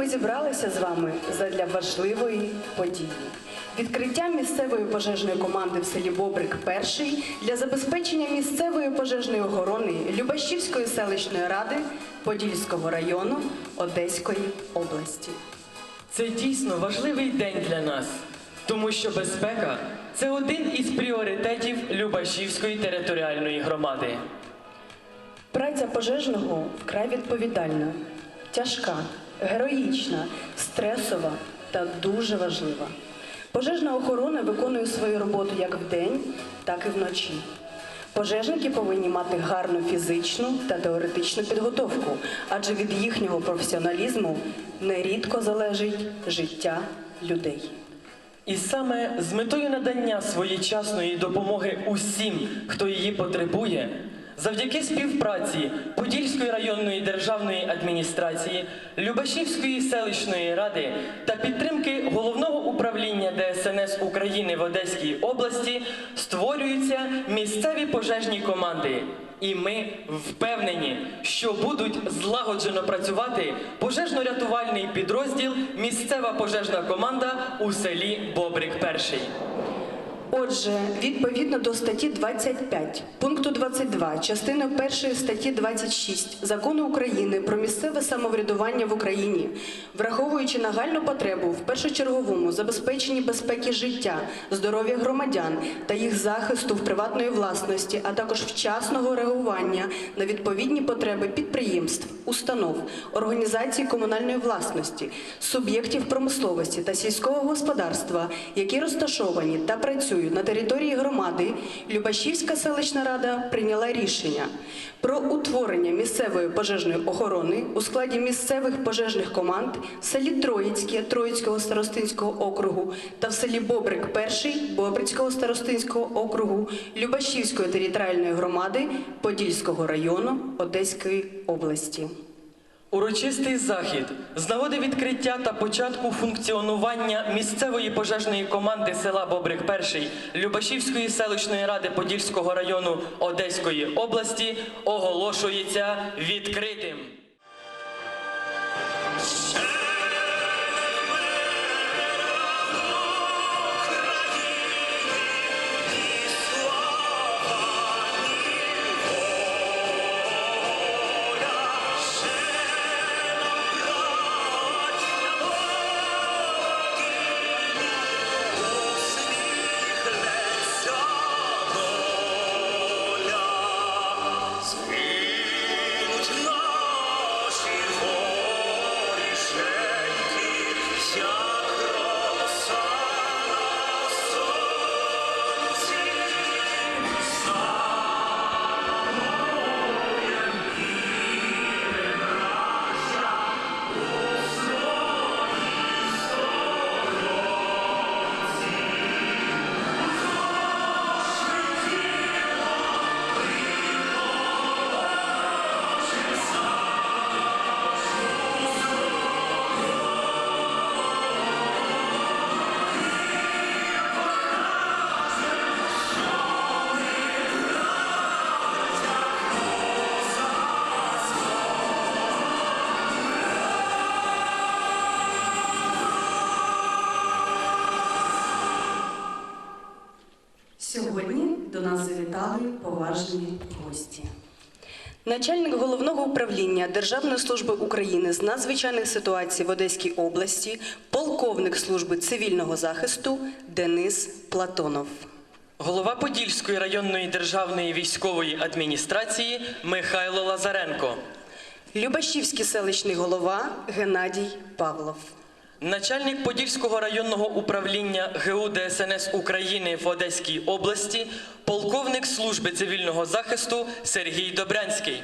ми зібралися з вами задля важливої події. Відкриття місцевої пожежної команди в селі Бобрик перший для забезпечення місцевої пожежної охорони Любашівської селищної ради Подільського району Одеської області. Це дійсно важливий день для нас, тому що безпека це один із пріоритетів Любашівської територіальної громади. Праця пожежного вкрай відповідальна, тяжка, героїчна, стресова та дуже важлива. Пожежна охорона виконує свою роботу як вдень, так і вночі. Пожежники повинні мати гарну фізичну та теоретичну підготовку, адже від їхнього професіоналізму нерідко залежить життя людей. І саме з метою надання своєчасної допомоги усім, хто її потребує, завдяки співпраці Подільської районної державної адміністрації, Любашівської селищної ради та підтримки головного управління ДСНС України в Одеській області створюються місцеві пожежні команди. І ми впевнені, що будуть злагоджено працювати пожежно-рятувальний підрозділ місцева пожежна команда у селі Бобрик Перший. Отже, відповідно до статті 25, пункту 22, частини 1 статті 26 Закону України про місцеве самоврядування в Україні, враховуючи нагальну потребу в першочерговому забезпеченні безпеки життя, здоров'я громадян та їх захисту в приватної власності, а також вчасного реагування на відповідні потреби підприємств, установ, організацій комунальної власності, суб'єктів промисловості та сільського господарства, які розташовані та працюють на території громади, Любашівська селищна рада прийняла рішення про утворення місцевої пожежної охорони у складі місцевих пожежних команд в селі Троїцьке Троїцького старостинського округу та в селі Бобрик Перший Бобрицького старостинського округу Любашівської територіальної громади Подільського району Одеської області. Урочистий захід з нагоди відкриття та початку функціонування місцевої пожежної команди села Бобрик Перший Любашівської селищної ради Подільського району Одеської області оголошується відкритим. Начальник головного управління Державної служби України з надзвичайних ситуацій в Одеській області, полковник служби цивільного захисту Денис Платонов. Голова Подільської районної державної військової адміністрації Михайло Лазаренко. Любашівський селищний голова Геннадій Павлов. Начальник Подільського районного управління ГУ ДСНС України в Одеській області, полковник служби цивільного захисту Сергій Добрянський.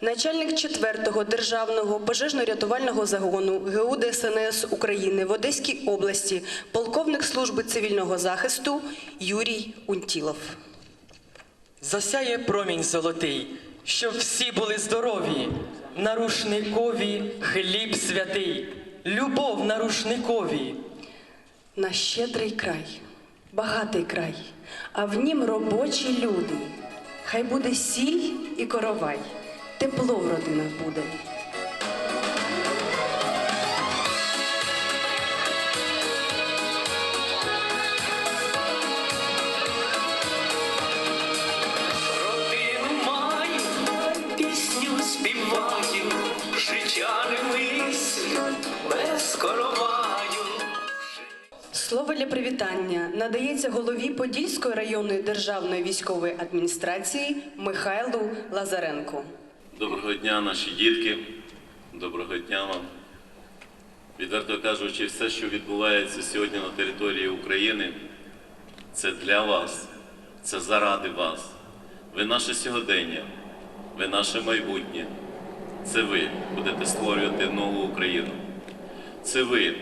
Начальник 4-го державного пожежно-рятувального загону ГУ ДСНС України в Одеській області, полковник служби цивільного захисту Юрій Унтілов. Засяє промінь золотий, щоб всі були здорові, на рушникові хліб святий, любов на рушникові. На щедрий край, багатий край, а в нім робочі люди, Хай буде сіль і коровай, тепло в родинах буде. Слово для привітання надається голові Подільської районної державної військової адміністрації Михайлу Лазаренку. Доброго дня, наші дітки. Доброго дня вам. Відверто кажучи, все, що відбувається сьогодні на території України, це для вас, це заради вас. Ви наше сьогодення, ви наше майбутнє. Це ви будете створювати нову Україну. Це ви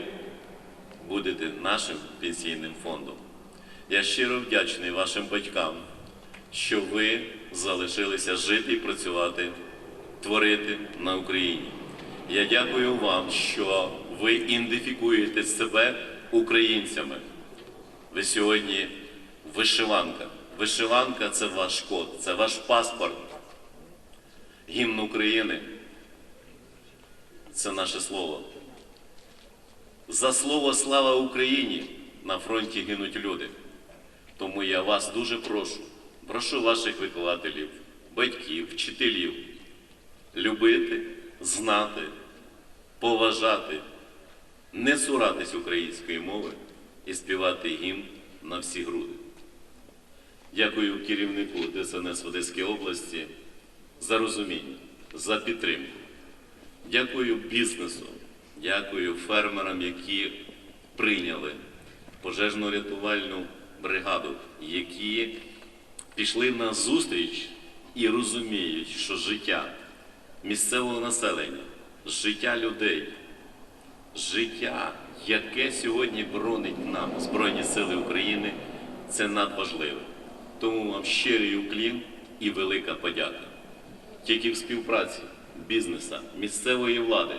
будете нашим пенсійним фондом. Я щиро вдячний вашим батькам, що ви залишилися жити і працювати, творити на Україні. Я дякую вам, що ви ідентифікуєте себе українцями. Ви сьогодні вишиванка. Вишиванка це ваш код, це ваш паспорт. Гімн України це наше слово. За слово слава Україні на фронті гинуть люди. Тому я вас дуже прошу, прошу ваших вихователів, батьків, вчителів любити, знати, поважати, не цуратись української мови і співати гімн на всі груди. Дякую керівнику ДСНС в Одеській області за розуміння, за підтримку. Дякую бізнесу, дякую фермерам, які прийняли пожежно-рятувальну бригаду, які пішли на зустріч і розуміють, що життя місцевого населення, життя людей, життя, яке сьогодні боронить нам Збройні Сили України, це надважливе. Тому вам щирий уклін і велика подяка. Тільки в співпраці бізнеса, місцевої влади,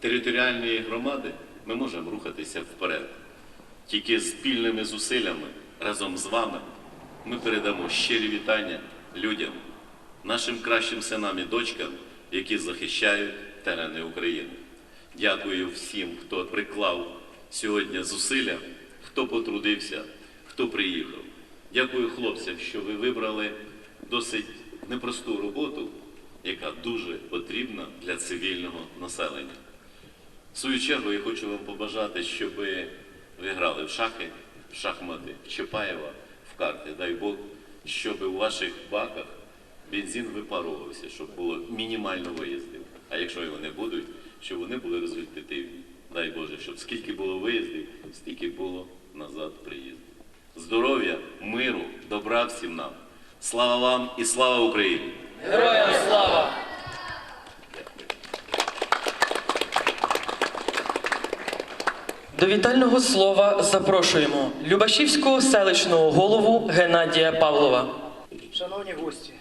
територіальної громади ми можемо рухатися вперед. Тільки спільними зусиллями разом з вами ми передамо щирі вітання людям, нашим кращим синам і дочкам, які захищають терени України. Дякую всім, хто приклав сьогодні зусилля, хто потрудився, хто приїхав. Дякую хлопцям, що ви вибрали досить непросту роботу, яка дуже потрібна для цивільного населення. В свою чергу я хочу вам побажати, щоб ви грали в шахи, в шахмати, в Чапаєва, в карти. Дай Бог, щоб у ваших баках бензин випарувався, щоб було мінімально виїздів. А якщо його не будуть, щоб вони були результативні. Дай Боже, щоб скільки було виїздів, стільки було назад приїздів. Здоров'я, миру, добра всім нам. Слава вам і слава Україні! Героям слава! До вітального слова запрошуємо Любашівського селищного голову Геннадія Павлова. Шановні гості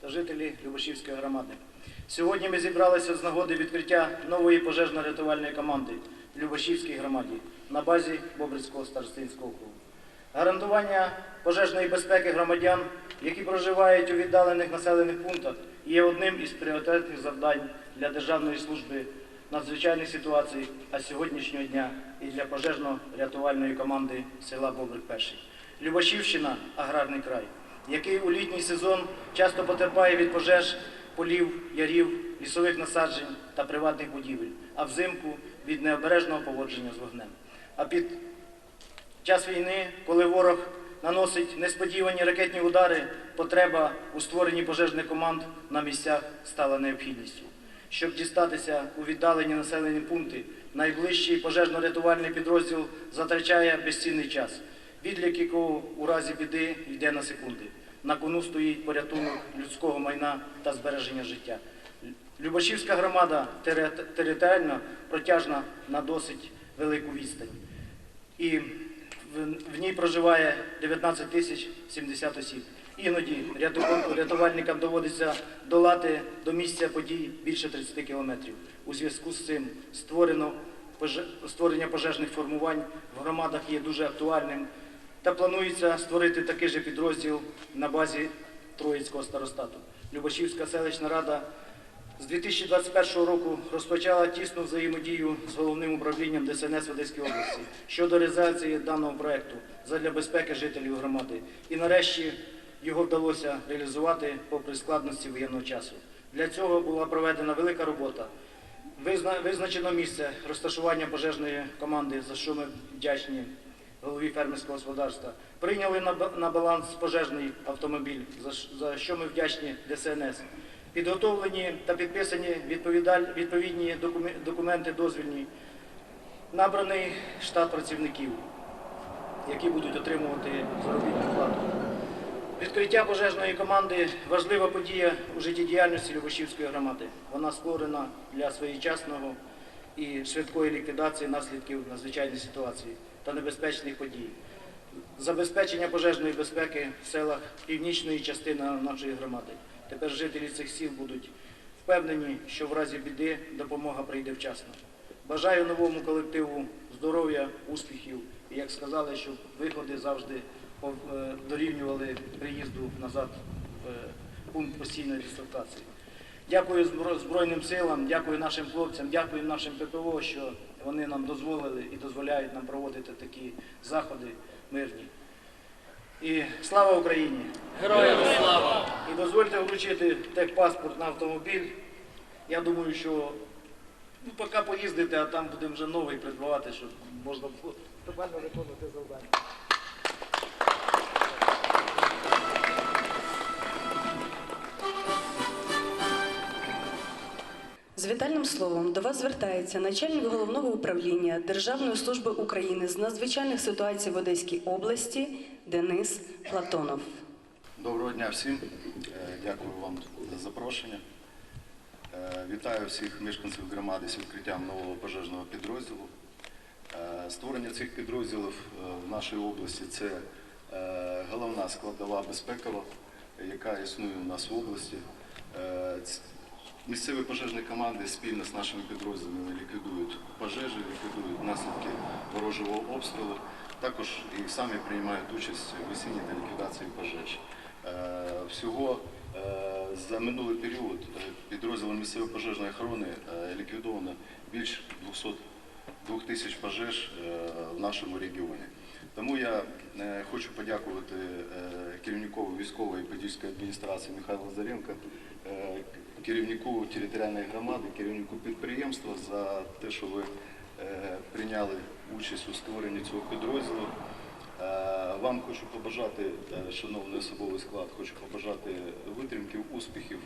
та жителі Любашівської громади, сьогодні ми зібралися з нагоди відкриття нової пожежно-рятувальної команди в Любашівській громаді на базі Бобрицького старостинського округу. Гарантування пожежної безпеки громадян, які проживають у віддалених населених пунктах, є одним із пріоритетних завдань для Державної служби надзвичайних ситуацій, а сьогоднішнього дня і для пожежно-рятувальної команди села Бобрик Перший. Любашівщина аграрний край, який у літній сезон часто потерпає від пожеж, полів, ярів, лісових насаджень та приватних будівель, а взимку від необережного поводження з вогнем. А під час війни, коли ворог наносить несподівані ракетні удари, потреба у створенні пожежних команд на місцях стала необхідністю. Щоб дістатися у віддалені населені пункти, найближчий пожежно-рятувальний підрозділ затрачає безцінний час, відлік якого у разі біди йде на секунди. На кону стоїть порятунок людського майна та збереження життя. Любашівська громада територіально протяжна на досить велику відстань і в, ній проживає 19 тисяч 70 осіб. Іноді рятувальникам доводиться долати до місця подій більше 30 кілометрів. У зв'язку з цим створено створення пожежних формувань в громадах є дуже актуальним та планується створити такий же підрозділ на базі Троїцького старостату. Любашівська селищна рада з 2021 року розпочала тісну взаємодію з головним управлінням ДСНС в Одеській області щодо реалізації даного проекту задля безпеки жителів громади. І нарешті його вдалося реалізувати попри складності воєнного часу. Для цього була проведена велика робота. Визначено місце розташування пожежної команди, за що ми вдячні голові фермерського господарства. Прийняли на баланс пожежний автомобіль, за що ми вдячні ДСНС. Підготовлені та підписані відповідні документи дозвільні. Набраний штат працівників, які будуть отримувати заробітну плату. Відкриття пожежної команди важлива подія у життєдіяльності Любашівської громади. Вона створена для своєчасного і швидкої ліквідації наслідків надзвичайної ситуації та небезпечних подій. Забезпечення пожежної безпеки в селах північної частини нашої громади. Тепер жителі цих сіл будуть впевнені, що в разі біди допомога прийде вчасно. Бажаю новому колективу здоров'я, успіхів і, як сказали, щоб виходи завжди дорівнювали приїзду назад в е, пункт постійної дислокації. Дякую Збройним силам, дякую нашим хлопцям, дякую нашим ППО, що вони нам дозволили і дозволяють нам проводити такі заходи мирні. І слава Україні! Героям слава! І дозвольте вручити техпаспорт на автомобіль. Я думаю, що ну, поки поїздите, а там будемо вже новий придбавати, щоб можна було нормально виконувати завдання. З вітальним словом до вас звертається начальник головного управління Державної служби України з надзвичайних ситуацій в Одеській області Денис Платонов. Доброго дня всім. Е, Дякую вам за запрошення. Е, Вітаю всіх мешканців громади з відкриттям нового пожежного підрозділу. Е, Створення цих підрозділів в нашій області це головна складова безпекова, яка існує у нас в області. Місцеві пожежні команди спільно з нашими підрозділами ліквідують пожежі, ліквідують наслідки ворожого обстрілу. Також і самі приймають участь в весінній та ліквідації пожеж. Е, Всього е, за минулий період е, підрозділом місцевої пожежної охорони ліквідовано більш 200 двох тисяч пожеж в нашому регіоні. Тому я хочу подякувати керівнику військової подільської адміністрації Михайлу Лазаренко, керівнику територіальної громади, керівнику підприємства за те, що ви е, прийняли участь у створенні цього підрозділу. Е, Вам хочу побажати, е, шановний особовий склад, хочу побажати витримків, успіхів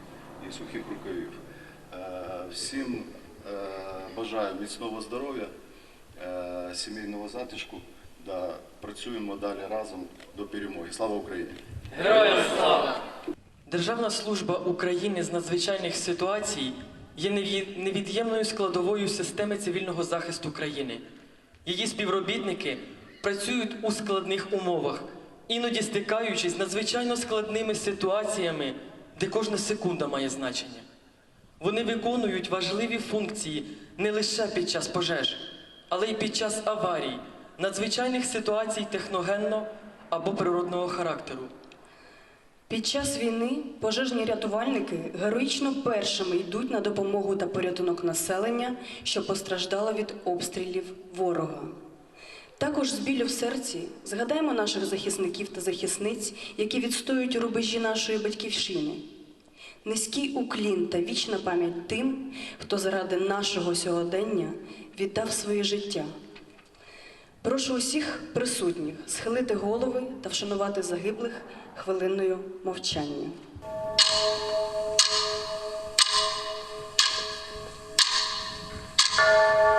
і сухих рукавів. Всім бажаю міцного здоров'я, сімейного затишку. Да, працюємо далі разом до перемоги. Слава Україні! Героям слава! Державна служба України з надзвичайних ситуацій є невід'ємною складовою системи цивільного захисту країни. Її співробітники працюють у складних умовах, іноді стикаючись з надзвичайно складними ситуаціями, де кожна секунда має значення. Вони виконують важливі функції не лише під час пожеж, але й під час аварій, надзвичайних ситуацій техногенно або природного характеру. Під час війни пожежні рятувальники героїчно першими йдуть на допомогу та порятунок населення, що постраждало від обстрілів ворога. Також з білю в серці згадаємо наших захисників та захисниць, які відстоюють рубежі нашої батьківщини. Низький уклін та вічна пам'ять тим, хто заради нашого сьогодення віддав своє життя. Прошу усіх присутніх схилити голови та вшанувати загиблих хвилиною мовчання. you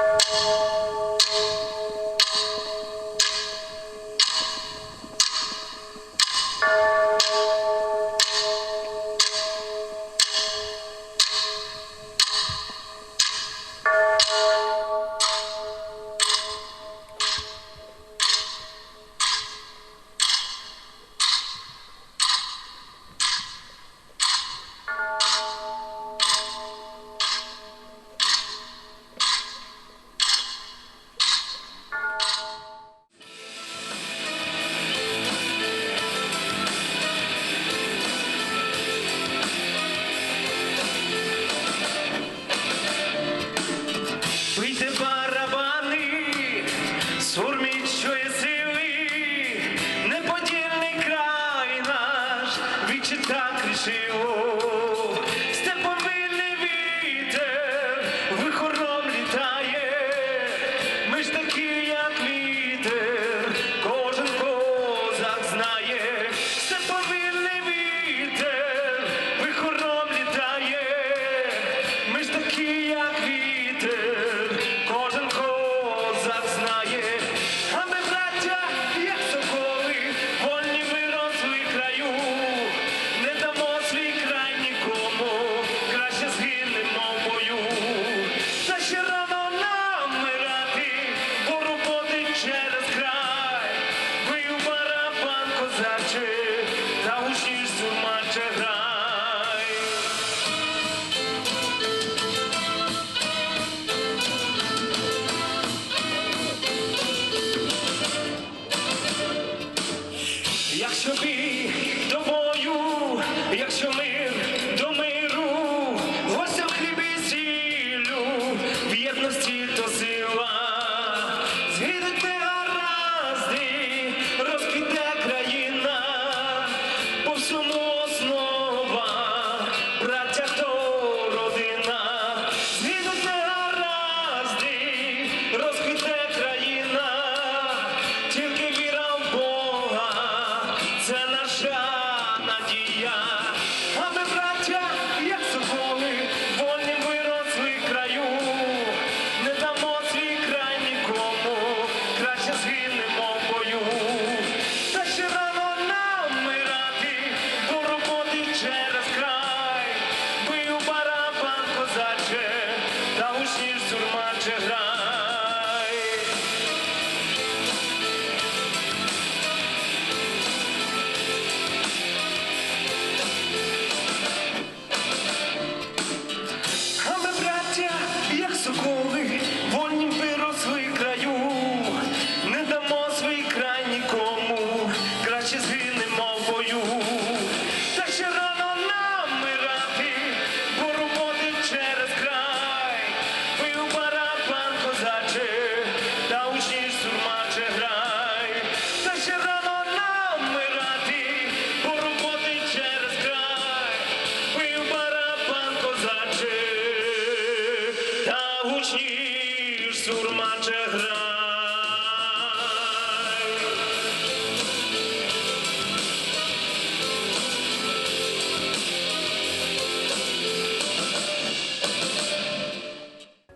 сурмаче грай.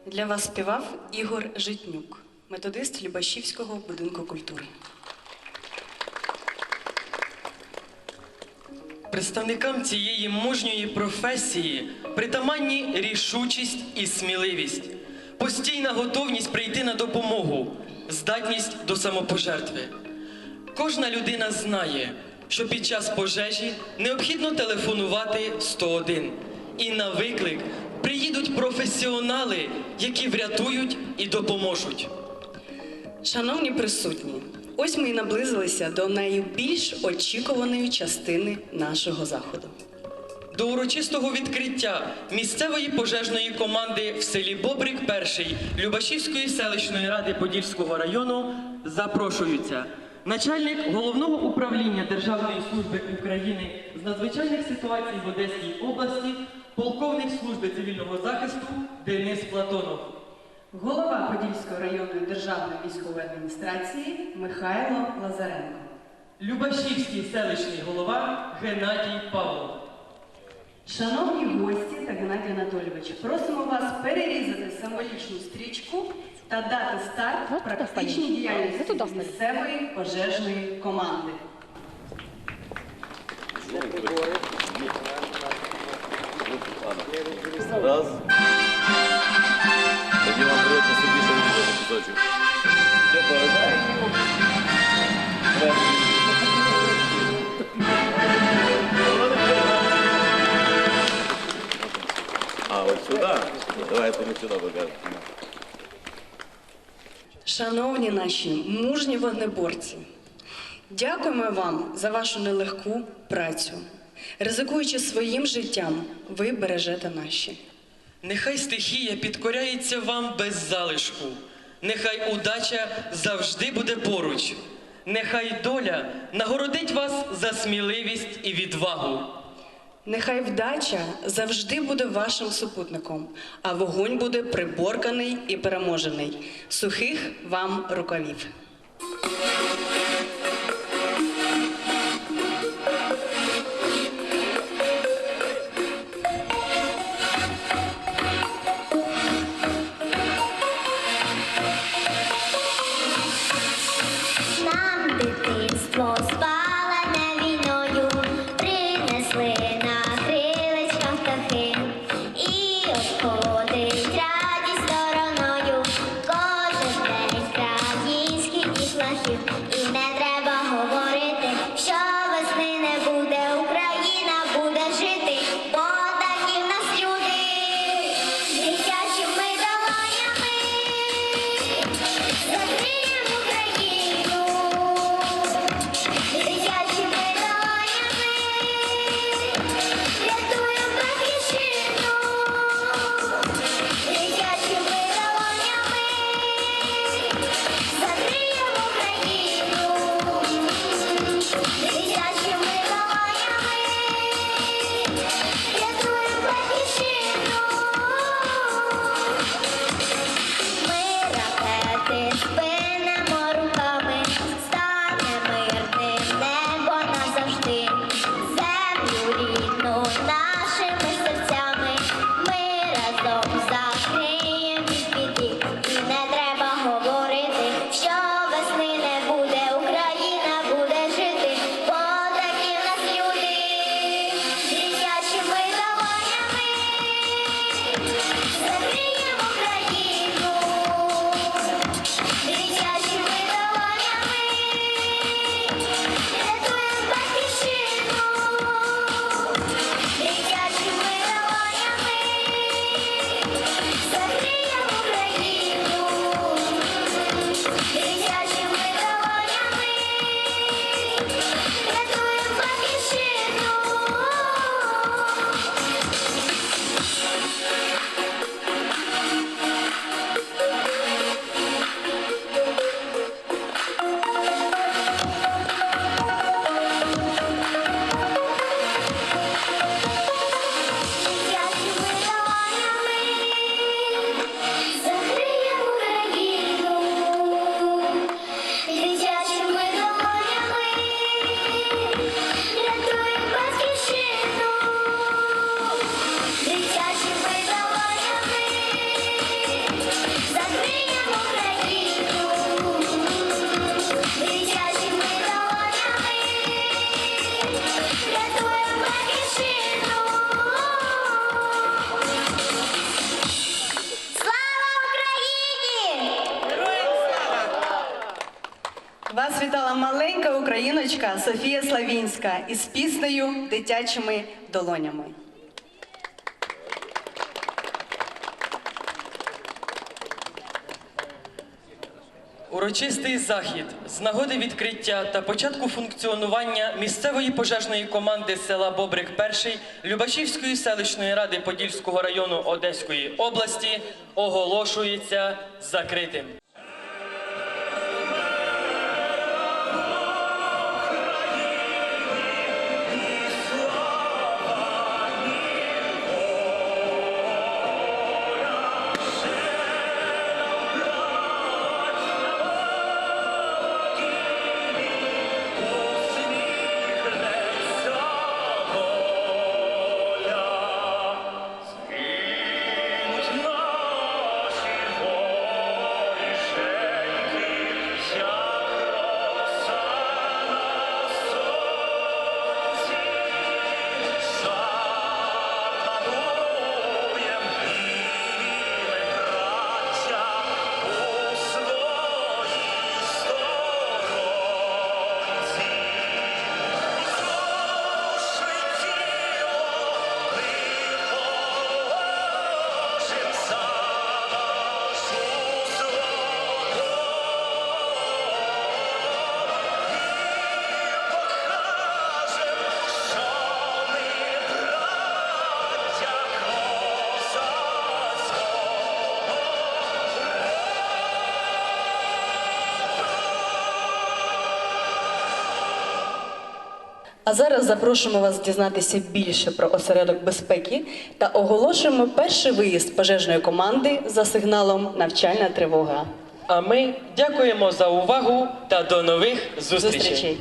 Для вас співав Ігор Житнюк, методист Любашівського будинку культури. Представникам цієї мужньої професії притаманні рішучість і сміливість, постійна готовність прийти на допомогу, здатність до самопожертви. Кожна людина знає, що під час пожежі необхідно телефонувати 101. І на виклик приїдуть професіонали, які врятують і допоможуть. Шановні присутні, ось ми і наблизилися до найбільш очікуваної частини нашого заходу. До урочистого відкриття місцевої пожежної команди в селі Бобрик перший Любашівської селищної ради Подільського району запрошуються начальник головного управління Державної служби України з надзвичайних ситуацій в Одеській області, полковник служби цивільного захисту Денис Платонов. Голова Подільської районної державної військової адміністрації Михайло Лазаренко. Любашівський селищний голова Геннадій Павлов. Шановні гості та Геннадій Анатолійович, просимо вас перерізати символічну стрічку та дати старт практичній діяльності місцевої пожежної команди. Раз. Тоді вам придеться собі ще відрізати Давайте ми сюди покажемо. Шановні наші мужні вогнеборці, дякуємо вам за вашу нелегку працю. Ризикуючи своїм життям, ви бережете наші. Нехай стихія підкоряється вам без залишку. Нехай удача завжди буде поруч. Нехай доля нагородить вас за сміливість і відвагу. Нехай вдача завжди буде вашим супутником, а вогонь буде приборканий і переможений. Сухих вам рукавів. Україна! Вербінська із піснею дитячими долонями. Урочистий захід з нагоди відкриття та початку функціонування місцевої пожежної команди села Бобрик 1 Любашівської селищної ради Подільського району Одеської області оголошується закритим. А зараз запрошуємо вас дізнатися більше про осередок безпеки та оголошуємо перший виїзд пожежної команди за сигналом навчальна тривога. А ми дякуємо за увагу та до нових зустрічей. Зустрічей!